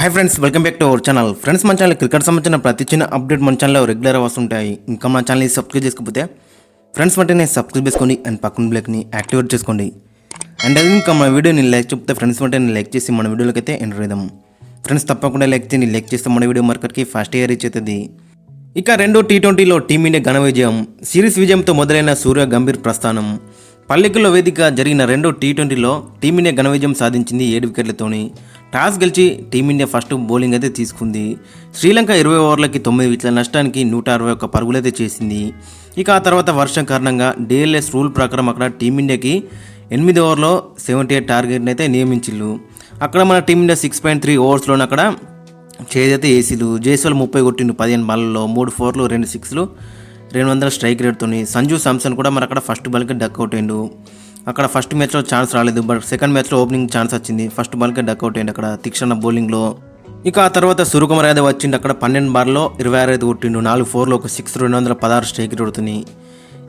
Hi friends welcome back to our channel friends మన channel cricket సంబంధించిన ప్రతి చిన్న అప్డేట్ మన ఛానల్లో రెగ్యులర్ వస్తుంటాయి. ఇంకా మన ఛానల్ని సబ్స్క్రైబ్ చేసుకోకపోతే ఫ్రెండ్స్ వెంటనే సబ్స్క్రైబ్ చేసుకోండి అండ్ పక్కన బ్లాక్ని యాక్టివేట్ చేసుకోండి. అండ్ అది ఇంకా మన వీడియోని లైక్ చెప్తే ఫ్రెండ్స్ వెంటనే లైక్ చేసి మన వీడియోలోకి అయితే ఎంటర్ అవుదాం. ఫ్రెండ్స్ తప్పకుండా లైక్ చేయండి. లైక్ చేస్తే మన వీడియో మార్కెట్కి ఫస్ట్ ఇయర్ రీచ్ అవుతుంది. ఇక రెండో టీ ట్వంటీలో టీమిండియా ఘన విజయం. సిరీస్ విజయంతో మొదలైన సూర్య గంభీర్ ప్రస్థానం. పల్లెకుల్లో వేదిక జరిగిన రెండో టీ ట్వంటీలో టీమిండియా ఘన విజయం సాధించింది ఏడు వికెట్లతోని టాస్ గెలిచి టీమిండియా ఫస్ట్ బౌలింగ్ అయితే తీసుకుంది. శ్రీలంక ఇరవై ఓవర్లకి తొమ్మిది వికెట్ల నష్టానికి నూట అరవై ఒక్క పరుగులైతే చేసింది. ఇక ఆ తర్వాత వర్షం కారణంగా డిఎల్ఎస్ రూల్ ప్రకారం అక్కడ టీమిండియాకి ఎనిమిది ఓవర్లో సెవెంటీ ఎయిట్ టార్గెట్ని అయితే నియమించిల్లు. అక్కడ మన Team India six point three ఓవర్స్లోనే అక్కడ చేదైతే ఏసీలు జైస్వాల్ ముప్పై కొట్టిండు పదిహేను బాల్లో మూడు ఫోర్లు రెండు సిక్స్లు రెండు వందల స్ట్రైక్ రేట్తోని. సంజు సామ్సన్ కూడా మరి అక్కడ ఫస్ట్ బాల్కి డక్ అవుట్ అయిండు అక్కడ ఫస్ట్ మ్యాచ్లో ఛాన్స్ రాలేదు బట్ సెకండ్ మ్యాచ్లో ఓపెనింగ్ ఛాన్స్ వచ్చింది. ఫస్ట్ బాల్కే డక్ అయింది అక్కడ తీక్షణ బౌలింగ్లో. ఇక ఆ తర్వాత సూర్యకుమార్ యాదవ్ వచ్చిండు అక్కడ పన్నెండు బార్లో ఇరవై ఆరు ఐదు కొట్టిండు నాలుగు ఫోర్లో ఒక సిక్స్ రెండు వందల పదహారు స్ట్రైక్ కొడుతున్నాయి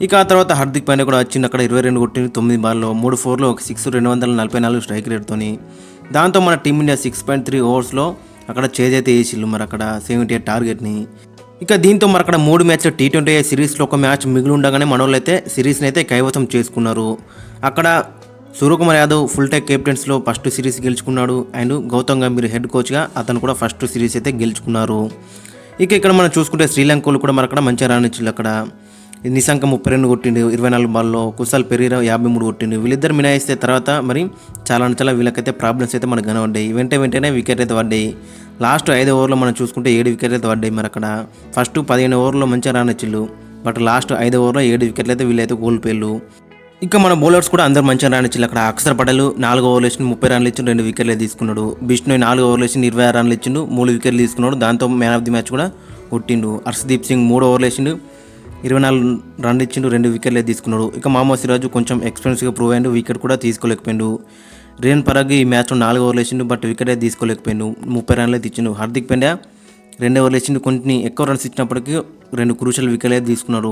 ఇక ఆ తర్వాత హార్దిక్ పాండ్యా కూడా వచ్చింది అక్కడ ఇరవై రెండు కొట్టింది తొమ్మిది బార్లో మూడు ఫోర్లో ఒక సిక్స్ రెండు వందల నలభై నాలుగు స్ట్రైక్ రేట్తోని దాంతో మన team India six point three ఓవర్స్లో అక్కడ చేదైతే వేసిళ్ళు మరి అక్కడ సెవెంటీ ఎయిట్ టార్గెట్ని ఇక దీంతో మరి అక్కడ మూడు మ్యాచ్లు టీ ట్వంటీ సిరీస్లో ఒక మ్యాచ్ మిగిలి ఉండగానే మనోళ్ళు అయితే సిరీస్ని అయితే కైవసం చేసుకున్నారు. అక్కడ సూర్యకుమార్ యాదవ్ ఫుల్ టైక్ కెప్టెన్స్లో ఫస్ట్ సిరీస్ గెలుచుకున్నాడు. అండ్ గౌతమ్ గంభీర్ హెడ్ కోచ్గా అతను కూడా ఫస్ట్ సిరీస్ అయితే గెలుచుకున్నారు. ఇక ఇక్కడ మనం చూసుకుంటే శ్రీలంక కూడా మరి అక్కడ మంచిగా రానిచ్చిండు అక్కడ. నిశాంక ముప్పై రెండు కొట్టిండు ఇరవై నాలుగు బాల్లో కుసాల్ పెరీరా యాభై మూడు కొట్టిండు. వీళ్ళిద్దరు మినాయిస్తే తర్వాత మరి చాలా చాలా వీళ్ళకైతే ప్రాబ్లమ్స్ అయితే మనకు కనబడ్డాయి. వెంట వెంటనే వికెట్ అయితే పడ్డాయి. లాస్ట్ ఐదు ఓవర్లో మనం చూసుకుంటే ఏడు వికెట్లు అయితే పడ్డాయి మరి అక్కడ. ఫస్ట్ పదిహేను ఓవర్లో మంచిగా రానిచ్చిళ్ళు. బట్ లాస్ట్ ఐదు ఓవర్లో ఏడు వికెట్లు అయితే వీళ్ళైతే కోల్పోయారు ఇక మన బౌలర్స్ కూడా అందరు మంచిగా రానిచ్చారు అక్కడ అక్షర్ పటేల్ నాలుగు ఓవర్లు వేసి ముప్పై రన్లు ఇచ్చిండు రెండు వికెట్లే తీసుకున్నాడు. బిష్ణు నాలుగు ఓవర్లు వేసి ఇరవై ఆరు రన్లు ఇచ్చిండు మూడు వికెట్లు తీసుకున్నాడు. దాంతో మ్యాన్ ఆఫ్ ది మ్యాచ్ కూడా కొట్టిండు. హర్షదీప్ సింగ్ మూడు ఓవర్లు వేసిండు ఇరవై నాలుగు రన్లు ఇచ్చిండు రెండు వికెట్లే తీసుకున్నాడు. ఇక మహమ్మద్ సిరాజు కొంచెం ఎక్స్పీరియన్స్గా ప్రూవ్ అయ్యిండు వికెట్ కూడా తీసుకోలేకపోయిండు. రేన్ పరాగ్ ఈ మ్యాచ్లో నాలుగు ఓవర్లు వేసిండు బట్ వికెట్ అయితే తీసుకోలేకపోయిండు. ముప్పై రన్లు అయితే ఇచ్చిండు హార్దిక్ పాండ్యా. రెండు ఓవర్లు వేసిండు కొన్ని ఎక్కువ రన్స్ ఇచ్చినప్పటికీ రెండు క్రూషల్ వికెట్ అయితే తీసుకున్నారు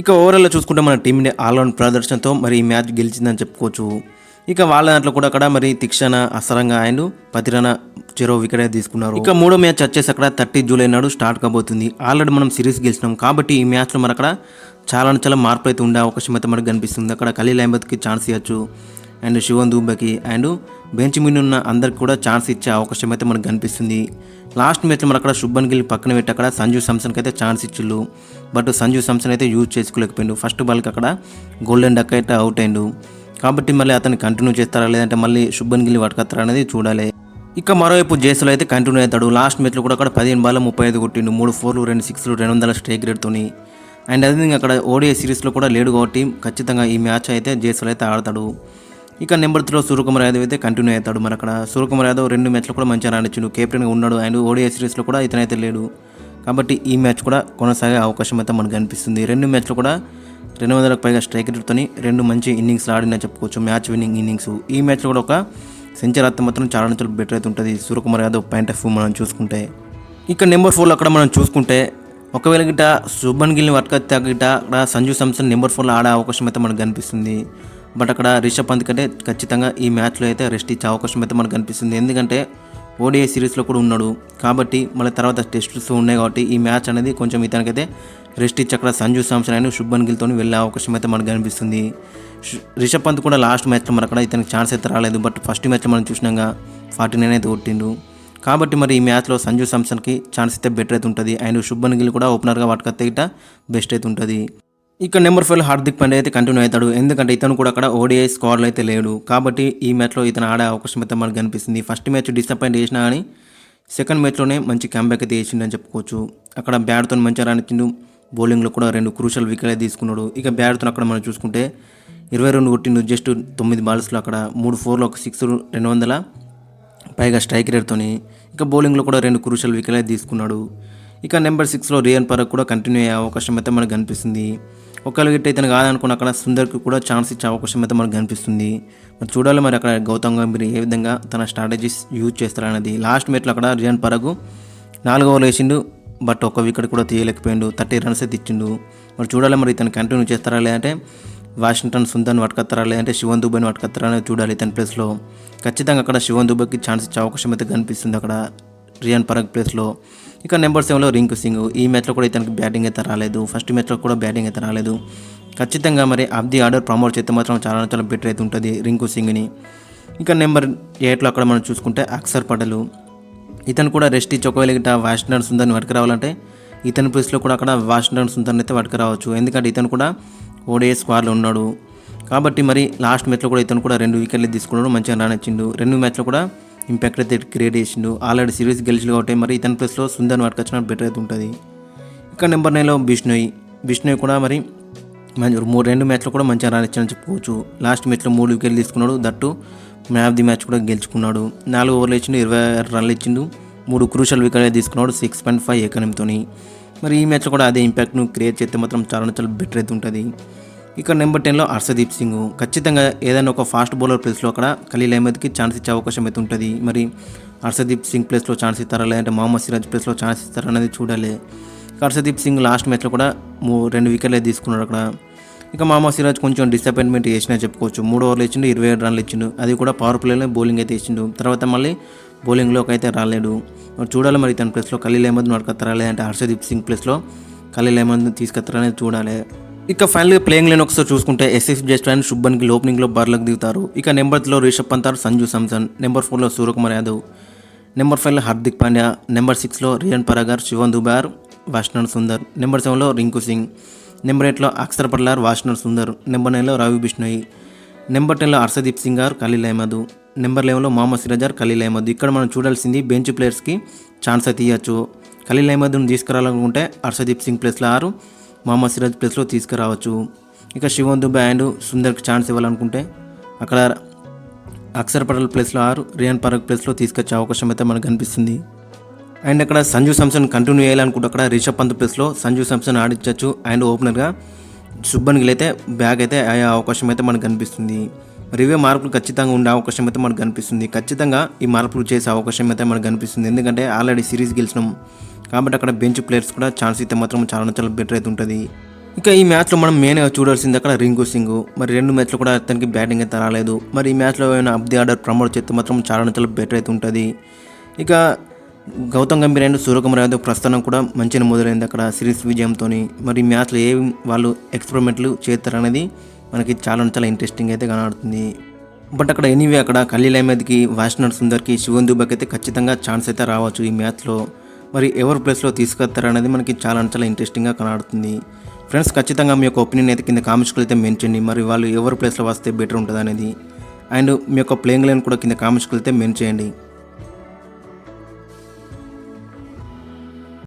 ఇక ఓవరాల్లో చూసుకుంటే మన టీమిండియా ఆల్రౌండ్ ప్రదర్శనతో మరి ఈ మ్యాచ్ గెలిచిందని చెప్పుకోవచ్చు. ఇక వాళ్ళ దాంట్లో కూడా అక్కడ మరి తిక్షణ అసరంగా ఆయన పతిరన చెరో వికెట్ తీసుకున్నారు. ఇక మూడో మ్యాచ్ వచ్చేసి అక్కడ థర్టీ జూలై నాడు స్టార్ట్ కాబోతుంది. ఆల్రెడీ మనం సిరీస్ గెలిచినాం కాబట్టి ఈ మ్యాచ్లో మరి అక్కడ చాలా చాలా మార్పులు అయితే ఉండే అవకాశం అయితే మనకు కనిపిస్తుంది. అక్కడ ఖలీల్ అహ్మద్కి ఛాన్స్ ఇవ్వచ్చు. అండ్ శివన్ దూబకి అండ్ బెంచ్ మీద ఉన్న అందరికి కూడా ఛాన్స్ ఇచ్చే అవకాశం అయితే మనకు కనిపిస్తుంది. లాస్ట్ మ్యాచ్లో మన అక్కడ శుభన్ గిల్ పక్కన పెట్టి అక్కడ సంజు సంసన్కి అయితే ఛాన్స్ ఇచ్చిళ్ళు. బట్ సంజు సంసన్ అయితే యూజ్ చేసుకోలేకపోయిండు. ఫస్ట్ బాల్కి అక్కడ గోల్డెన్ డక్ అయితే అవుట్ అయిండు. కాబట్టి మళ్ళీ అతను కంటిన్యూ చేస్తారా లేదంటే మళ్ళీ శుభన్ గిల్ పట్టుకొస్తారా అనేది చూడాలి. ఇక మరోవైపు జేసులో అయితే కంటిన్యూ అవుతాడు. లాస్ట్ మ్యాచ్లో కూడా అక్కడ పదిహేను బాల్ ముప్పై ఐదు కొట్టిండు. మూడు ఫోర్లు రెండు సిక్స్లు రెండు వందల స్ట్రైక్ రేట్తోని అండ్ అదే అక్కడ ఓడిఐ సిరీస్లో కూడా లేడు కాబట్టి ఖచ్చితంగా ఈ మ్యాచ్ అయితే జేసులో అయితే ఆడతాడు. ఇక నెంబర్ త్రీలో సూర్యకుమార్ యాదవ్ అయితే కంటిన్యూ అవుతాడు. మరి అక్కడ సూర్యకుమార్ యాదవ్ రెండు మ్యాచ్లు కూడా మంచిగా రాణించాడు. కెప్టెన్గా ఉన్నాడు అండ్ ఓడిఐ సిరీస్లో కూడా ఇతనైతే లేడు. కాబట్టి ఈ మ్యాచ్ కూడా కొనసాగే అవకాశం అయితే మనకు కనిపిస్తుంది. రెండు మ్యాచ్లు కూడా రెండు వందలకు పైగా స్ట్రైక్ రేట్తో రెండు మంచి ఇన్నింగ్స్ ఆడినా చెప్పుకోవచ్చు. Match winning innings. ఈ మ్యాచ్లో కూడా ఒక సెంచరీ అత్త మాత్రం చాలా నుంచి బెటర్ అయితే ఉంటుంది. Suryakumar Yadav point of view మనం చూసుకుంటే. ఇక నెంబర్ ఫోర్లో అక్కడ మనం చూసుకుంటే ఒకవేళ గిట్ట శుభన్ గిల్ని పట్టుకొస్తే గిట్ట అక్కడ సంజు సంసన్ నెంబర్ ఫోర్లో ఆడే అవకాశం అయితే మనకు కనిపిస్తుంది. బట్ అక్కడ రిషబ్ పంత్ కంటే ఖచ్చితంగా ఈ మ్యాచ్లో అయితే రెస్ట్ ఇచ్చే అవకాశం అయితే మనకు కనిపిస్తుంది ఎందుకంటే ఓడిఐ సిరీస్లో కూడా ఉన్నాడు. కాబట్టి మళ్ళీ తర్వాత టెస్ట్స్ ఉన్నాయి కాబట్టి ఈ మ్యాచ్ అనేది కొంచెం ఇతనికైతే రెస్ట్ ఇచ్చి అక్కడ సంజు సామ్సన్ అయిన శుభన్ గిల్తో వెళ్ళే అవకాశం అయితే మనకు కనిపిస్తుంది. రిషబ్ పంత్ కూడా లాస్ట్ మ్యాచ్లో మరి అక్కడ ఇతనికి ఛాన్స్ అయితే రాలేదు. బట్ ఫస్ట్ మ్యాచ్లో మనం చూసినాక ఫార్టీ నైన్ అయితే కొట్టిండు. కాబట్టి మరి ఈ మ్యాచ్లో సంజు శాంసన్కి ఛాన్స్ అయితే బెటర్ అయితే ఉంటుంది. అండ్ శుభన్ గిల్ కూడా ఓపెనర్గా పట్టుకొస్తే ఇట బెస్ట్ అయితే ఉంటుంది. ఇక్కడ నెంబర్ ఫైవ్ హార్దిక్ పాండ్యా అయితే కంటిన్యూ అవుతాడు. ఎందుకంటే ఇతను కూడా అక్కడ ఓడిఐ స్క్వాడ్లో అయితే లేడు. కాబట్టి ఈ మ్యాచ్లో ఇతను ఆడే అవకాశం అయితే మనకు కనిపిస్తుంది. ఫస్ట్ మ్యాచ్ డిసప్పాయింట్ చేసినా కానీ సెకండ్ మ్యాచ్లోనే మంచి క్యాంబ్యాక్ అయితే వేసిండని చెప్పుకోవచ్చు. అక్కడ బ్యాట్తో మంచిగా రానిచ్చిండు. బౌలింగ్లో కూడా రెండు క్రూషల్ వికెట్ అయితే తీసుకున్నాడు. ఇక బ్యాట్తో అక్కడ మనం చూసుకుంటే ఇరవై రెండు కొట్టిండు జస్ట్ తొమ్మిది బాల్స్లో అక్కడ. మూడు ఫోర్లో ఒక సిక్స్ రెండు వందల పైగా స్ట్రైక్ రేట్తోని ఇక బౌలింగ్లో కూడా రెండు క్రూషల్ వికెట్ అయితే తీసుకున్నాడు. ఇక నెంబర్ సిక్స్లో రియన్ పరక్ కూడా కంటిన్యూ అయ్యే అవకాశం అయితే మనకు కనిపిస్తుంది. ఒకవేళ గిట్ట ఇతను కాదనుకున్న అక్కడ సుందర్కి కూడా ఛాన్స్ ఇచ్చే అవకాశం అయితే మనకు కనిపిస్తుంది. మరి చూడాలి మరి అక్కడ గౌతమ్ గంభీర్ ఏ విధంగా తన స్ట్రాటజీస్ యూజ్ చేస్తారనేది లాస్ట్ మ్యాచ్లో అక్కడ రియన్ పరగ్ నాలుగు ఓవర్లు వేసిండు బట్ ఒక వికెట్ కూడా తీయలేకపోయిండు థర్టీ రన్స్ అయితే ఇచ్చిండు మరి చూడాలి మరి ఇతను కంటిన్యూ చేస్తారా లేదంటే వాషింగ్టన్ సుందర్ని పట్టుకొస్తారా లేదంటే శివన్ దుబ్బని పట్టుకొస్తారా అనేది చూడాలి ఇతని ప్లేస్లో ఖచ్చితంగా అక్కడ శివన్ దుబ్బకి ఛాన్స్ ఇచ్చే అవకాశం అయితే కనిపిస్తుంది అక్కడ రియాన్ పరగ్ ప్లేస్లో ఇక నెంబర్ సెవెన్లో రింకు సింగ్. ఈ మ్యాచ్లో కూడా ఇతనికి బ్యాటింగ్ అయితే రాలేదు. ఫస్ట్ మ్యాచ్లో కూడా బ్యాటింగ్ అయితే రాలేదు. ఖచ్చితంగా మరి ఆఫ్ ది ఆర్డర్ ప్రమోట్ చేస్తే మాత్రం చాలా చాలా బెటర్ అయితే ఉంటుంది రింకు సింగ్ని. ఇక నెంబర్ ఎయిట్లో అక్కడ మనం చూసుకుంటే అక్సర్ పటలు. ఇతను కూడా రెస్ట్ ఇచ్చి ఒకవేళ ఇట వాషింగ్టన్ సుందర్ని పట్టుకు రావాలంటే ఇతని ప్లేస్లో కూడా అక్కడ వాషింగ్టన్ సుందర్ని అయితే పట్టుకు రావచ్చు. ఎందుకంటే ఇతను కూడా ఓడే స్క్వాడ్లో ఉన్నాడు. కాబట్టి మరి లాస్ట్ మ్యాచ్లో కూడా ఇతను కూడా రెండు వికెట్లు తీసుకున్నాడు. మంచిగా రానిచ్చిండు. రెండు మ్యాచ్లో కూడా ఇంపాక్ట్ అయితే క్రియేట్ చేసిండు. ఆల్రెడీ సిరీస్ గెలిచి కాబట్టి మరి ఇతని ప్లేస్లో సుందర్ని పట్టుకొచ్చిన బెటర్ అయితే ఉంటుంది. ఇక్కడ నెంబర్ నైన్లో బిష్ణోయ్ బిష్ణోయ్ కూడా మరి మంచి మూడు రెండు మ్యాచ్లో కూడా మంచిగా రానిచ్చారని చెప్పుకోవచ్చు. లాస్ట్ మ్యాచ్లో మూడు వికెట్లు తీసుకున్నాడు. That man of the match కూడా గెలుచుకున్నాడు. నాలుగు ఓవర్లు ఇచ్చిండు ఇరవై ఆరు రన్లు ఇచ్చిండు. మూడు క్రూషల్ వికెట్లు తీసుకున్నాడు సిక్స్ పాయింట్ ఫైవ్ ఎకనంతోని మరి ఈ మ్యాచ్లో కూడా అదే ఇంపాక్ట్ను క్రియేట్ చేస్తే మాత్రం చాలా చాలా బెటర్ అయితే ఉంటుంది. ఇక నెంబర్ టెన్లో హర్షదీప్ సింగ్. ఖచ్చితంగా ఏదైనా ఒక ఫాస్ట్ బౌలర్ ప్లేస్లో అక్కడ ఖలీల్ అహ్మద్కి ఛాన్స్ ఇచ్చే అవకాశం అయితే ఉంటుంది. మరి హర్షదీప్ సింగ్ ప్లేస్లో ఛాన్స్ ఇస్తారా లేదంటే మొహమ్మద్ సిరాజ్ ప్లేస్లో ఛాన్స్ ఇస్తారా అనేది చూడాలి. ఇక హర్షదీప్ సింగ్ లాస్ట్ మ్యాచ్లో కూడా మూ రెండు వికెట్లు తీసుకున్నాడు అక్కడ. ఇక మామా సిరాజ్ కొంచెం డిసప్పాయింట్మెంట్ చేసినా చెప్పుకోవచ్చు. మూడు ఓవర్లు ఇచ్చిండు ఇరవై ఏడు రన్లు ఇచ్చిండు. అది కూడా పవర్ ప్లేలో బౌలింగ్ అయితే ఇచ్చిండు. తర్వాత మళ్ళీ బౌలింగ్లోకి అయితే రాలేడు. మరి చూడాలి మరి తన ప్లేస్లో ఖలీల్ అహ్మద్ నడకత్తరా లేదంటే హర్షదీప్ సింగ్ ప్లేస్లో ఖలీల్ అహ్మద్ తీసుకొస్తారా అనేది చూడాలి. ఇక ఫైనల్గా ప్లేయింగ్ లైన్ ఒకసారి చూసుకుంటే ఎస్ఎస్ జస్ట్ అండ్ గిల్ ఓపెనింగ్లో బర్లకు దిగుతారు. ఇక నెంబర్ త్రీలో రిషబ్ పంత్ సంజు సామ్సన్ నెంబర్ ఫోర్లో సూర్యకుమార్ యాదవ్. నెంబర్ ఫైవ్లో హార్దిక్ పాండ్యా. నెంబర్ సిక్స్లో రియన్ పరాగర్ శివన్ దుబార్ వాష్నర్ సుందర్. నెంబర్ సెవెన్లో రింకు సింగ్. నెంబర్ ఎయిట్లో అక్షర్ పర్లార్ వాష్నర్ సుందర్. నెంబర్ నైన్లో రవి బిష్ణోయి. నెంబర్ టెన్లో హర్షదీప్ సింగ్ ఆర్ ఖలీల్ అహ్మద్. నెంబర్ లెవెన్లో మొహమ్మద్ సిరాజార్ ఖలీల్ అహ్మద్. ఇక్కడ మనం చూడాల్సింది బెంచ్ ప్లేయర్స్కి ఛాన్స్ అయితే ఇవ్వచ్చు ఖలీల్ అహ్మద్ను తీసుకురావాలనుకుంటే హర్షదీప్ సింగ్ ప్లేస్లో ఆరు మహమ్మద్ సిరాజ్ ప్లేస్లో తీసుకురావచ్చు. ఇక శివం దుబాయ్ అండ్ సుందర్కి ఛాన్స్ ఇవ్వాలనుకుంటే అక్కడ అక్షర్ ప్లేస్లో ఆరు రియాన్ పరగ్ ప్లేస్లో తీసుకొచ్చే అవకాశం అయితే మనకు కనిపిస్తుంది. అండ్ అక్కడ సంజు సామ్సన్ కంటిన్యూ చేయాలనుకుంటే అక్కడ రిషబ్ పంత్ ప్లేస్లో సంజు సామ్సన్ ఆడించవచ్చు అండ్ ఓపెనర్గా సుబ్బన్ గిల్ అయితే బ్యాగ్ అయితే అయ్యే అవకాశం అయితే మనకు కనిపిస్తుంది. రివే మార్పులు ఖచ్చితంగా ఉండే అవకాశం అయితే మనకు కనిపిస్తుంది. ఖచ్చితంగా ఈ మార్పులు చేసే అవకాశం అయితే మనకు కనిపిస్తుంది. ఎందుకంటే ఆల్రెడీ సిరీస్ గెలిచినాం. కాబట్టి అక్కడ బెంచ్ ప్లేయర్స్ కూడా ఛాన్స్ అయితే మాత్రం చాలా చాలా బెటర్ అయితే ఉంటుంది. ఇక ఈ మ్యాచ్లో మనం మెయిన్గా చూడాల్సింది అక్కడ రింగు సింగ్. మరి రెండు మ్యాచ్లో కూడా అతనికి బ్యాటింగ్ అయితే రాలేదు. మరి ఈ మ్యాచ్లో ఏమైనా అప్ ది ఆర్డర్ ప్రమోట్ చేస్తే మాత్రం చాలా చాలా బెటర్ అయితే ఉంటుంది. ఇక గౌతమ్ గంభీర్ అండ్ సూర్యకుమార్ యాదవ్ ప్రస్థానం కూడా మంచిగా మొదలైంది అక్కడ సిరీస్ విజయంతో మరి ఈ మ్యాచ్లో ఏ వాళ్ళు ఎక్స్పెరిమెంట్లు చేస్తారనేది మనకి చాలా చాలా ఇంట్రెస్టింగ్ అయితే కనబడుతుంది. బట్ అక్కడ ఎనీవే అక్కడ ఖలీల్ అహ్మద్కి వాష్నర్ సుందర్కి శివన్ దుబాకి అయితే ఖచ్చితంగా ఛాన్స్ అయితే రావచ్చు ఈ మ్యాచ్లో. మరి ఎవరి ప్లేస్లో తీసుకెళ్తారనేది మనకి చాలా చాలా ఇంట్రెస్టింగ్గా కనబడుతుంది. ఫ్రెండ్స్ ఖచ్చితంగా మీ యొక్క ఒపీనియన్ అయితే కింద కామెంట్స్లో అయితే మెన్చండి మరి వాళ్ళు ఎవరి ప్లేస్లో వస్తే బెటర్ ఉంటుంది అనేది అండ్ మీ యొక్క ప్లేయింగ్ లైన్ కూడా కింద కామెంట్స్కి వెళ్తే మెన్ చేయండి.